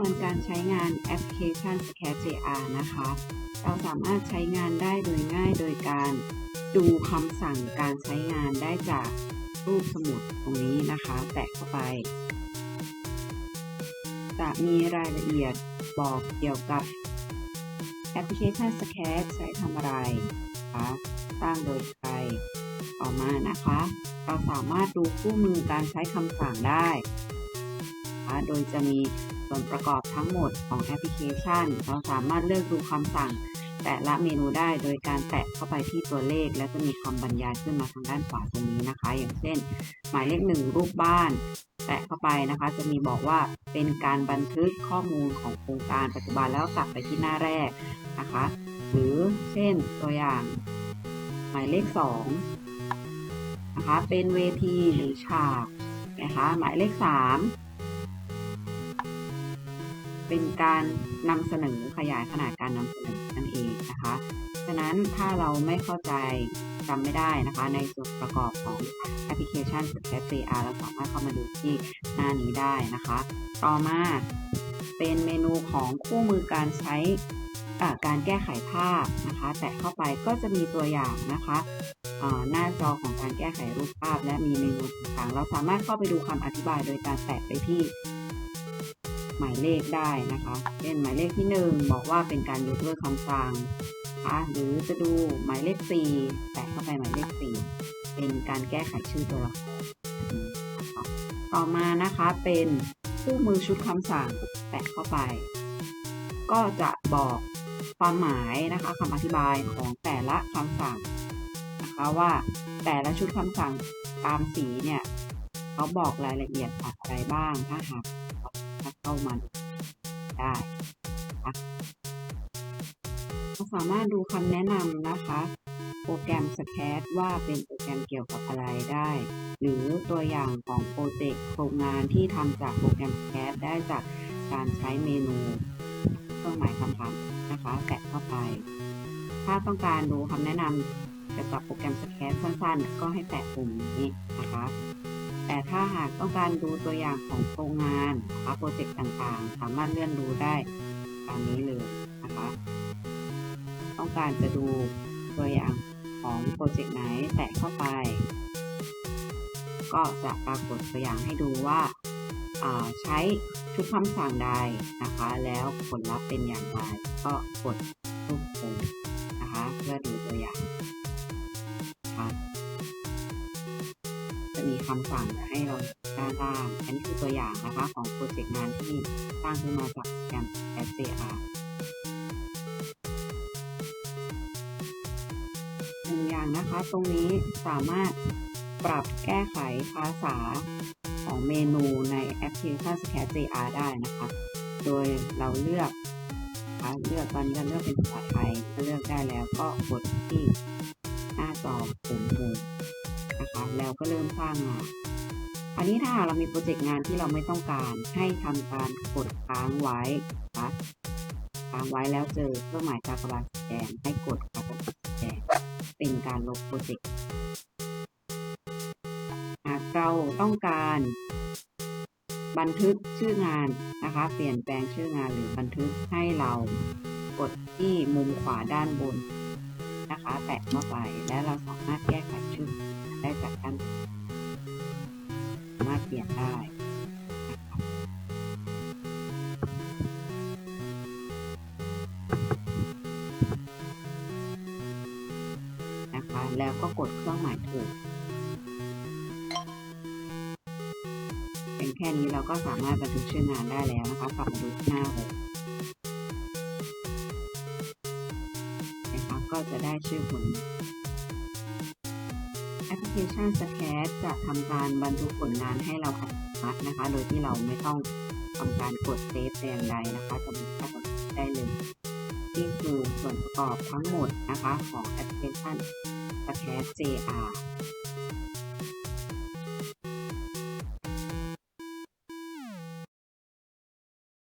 ทวนการใช้งานแอปพลิเคชัน Scat JR นะคะ เราสามารถใช้งานได้โดยง่ายโดยการดูคำสั่งการใช้งานได้จากรูปสมุดตรงนี้นะคะ แตะเข้าไป จะมีรายละเอียดบอกเกี่ยวกับแอปพลิเคชัน Scat ใช้ทำอะไรคะสร้างโดยใครต่อมานะคะ เราสามารถดูคู่มือการใช้คำสั่งได้ โดยจะมี ส่วนประกอบทั้งหมดของแอปพลิเคชัน เราสามารถเลือกดูคำสั่ง แต่ละเมนูได้โดยการแตะเข้าไปที่ตัวเลข และจะมีคำบรรยายขึ้นมาทางด้านขวาตรงนี้นะคะ อย่างเช่น หมายเลขหนึ่งรูปบ้าน แตะเข้าไปนะคะ จะมีบอกว่าเป็นการบันทึกข้อมูลของโครงการปัจจุบันแล้วกลับไปที่หน้าแรกนะคะ หรือเช่นตัวอย่าง หมายเลขสองนะคะเป็นเวทีหรือฉากนะคะหมายเลขสาม เป็นการนำเสนอขยายขนาดการนำเสนอนั่นเองนะคะฉะนั้นถ้าเราไม่เข้าใจจำไม่ได้นะคะ ในส่วนประกอบของแอปพลิเคชัน s c a t CR เราสามารถเข้ามาดูที่หน้านี้ได้นะคะ ต่อมาเป็นเมนูของคู่มือการใช้การแก้ไขภาพนะคะ แตะเข้าไปก็จะมีตัวอย่างนะคะหน้าจอของการแก้ไขรูปภาพ และมีเมนูต่างๆ เราสามารถเข้าไปดูคำอธิบายโดยการแตะไปที่ หมายเลขได้นะคะ เช่นหมายเลขที่ 1 บอกว่าเป็นการยกเลิกคำสั่งคะหรือจะดูหมายเลข 4 แตะเข้าไปหมายเลข 4 เป็นการแก้ไขชื่อตัวละครต่อมานะคะเป็นคู่มือชุดคำสั่งแตะเข้าไป ก็จะบอกความหมายนะคะคำอธิบายของแต่ละคำสั่งนะคะว่าแต่ละชุดคำสั่งตามสีเนี่ยเขาบอกรายละเอียดอะไรบ้างถ้าหาก เข้ามาได้เราสามารถดูคำแนะนำนะคะ โปรแกรม s c a t ว่าเป็นโปรแกรมเกี่ยวกับอะไรได้ หรือตัวอย่างของโปรเจกต์โครงงานที่ทำจากโปรแกรม s c a t ได้จากการใช้เมนูเครื่องหมายคำถามนะคะแตะเข้าไป ถ้าต้องการดูคำแนะนำเกี่ยวกับโปรแกรมสแกนสั้นๆ ก็ให้แตะปุ่มนี้นะคะ แต่ถ้าหากต้องการดูตัวอย่างของโครงงานนะคะโปรเจกต์ต่างๆ สามารถเลื่อนดูได้ตามนี้เลยนะคะ ต้องการจะดูตัวอย่างของโปรเจกต์ไหนแตะเข้าไป ก็จะปรากฏตัวอย่างให้ดูว่าใช้ชุดคำสั่งใดนะคะ แล้วผลลัพธ์เป็นอย่างไรก็กดรูปโคนะคะ เพื่อดูตัวอย่างนะคะจะ มีคำสั่งให้เราด้านล่างอันนี้คือตัวอย่างนะคะของโปรเจกต์งานที่สร้างขึ้นมาจากแกม SCR หนึ่งอย่างนะคะตรงนี้สามารถปรับแก้ไขภาษาของเมนูในแอปพลิเคชัน Scat JR ได้นะคะ โดยเราเลือกนะคะเลือกตอนนี้เราเลือกเป็นภาษาไทยเลือกได้แล้วก็กดที่หน้าจอปุ่มปุ่มนะคะ แล้วก็เริ่มสร้างงานอันนี้ถ้าเรามีโปรเจกต์งานที่เราไม่ต้องการให้ทำการกดค้างไว้นะคะค้างไว้แล้วเจอเครื่องหมายกากบาทสีแดงให้กดกากบาทสีแดงเป็นการลบโปรเจกต์หากเราต้องการบันทึกชื่องานนะคะ เปลี่ยนแปลงชื่องานหรือบันทึกให้เรากดที่มุมขวาด้านบนนะคะ แตะเข้าไปและเราสามารถแก้ไขชื่อ กด้นสามารถเปลี่ยนได้นะคะแล้วก็กดเครื่องหมายถูกเป็นแค่นี้เราก็สามารถบันทึกชื่องานได้แล้วนะคะกลับมาดูหน้าเลยนะคะก็จะได้ชื่อผล พลิเคชัน s c a t จะทำการบันทึกผลงานให้เราอัตโนมัตินะคะ โดยที่เราไม่ต้องทำการกดเซฟแต่อย่างใดนะคะ จะมีแค่กดได้เลยนี่คือส่วนประกอบทั้งหมดนะคะของแอปพลิเคชัน s c a t JR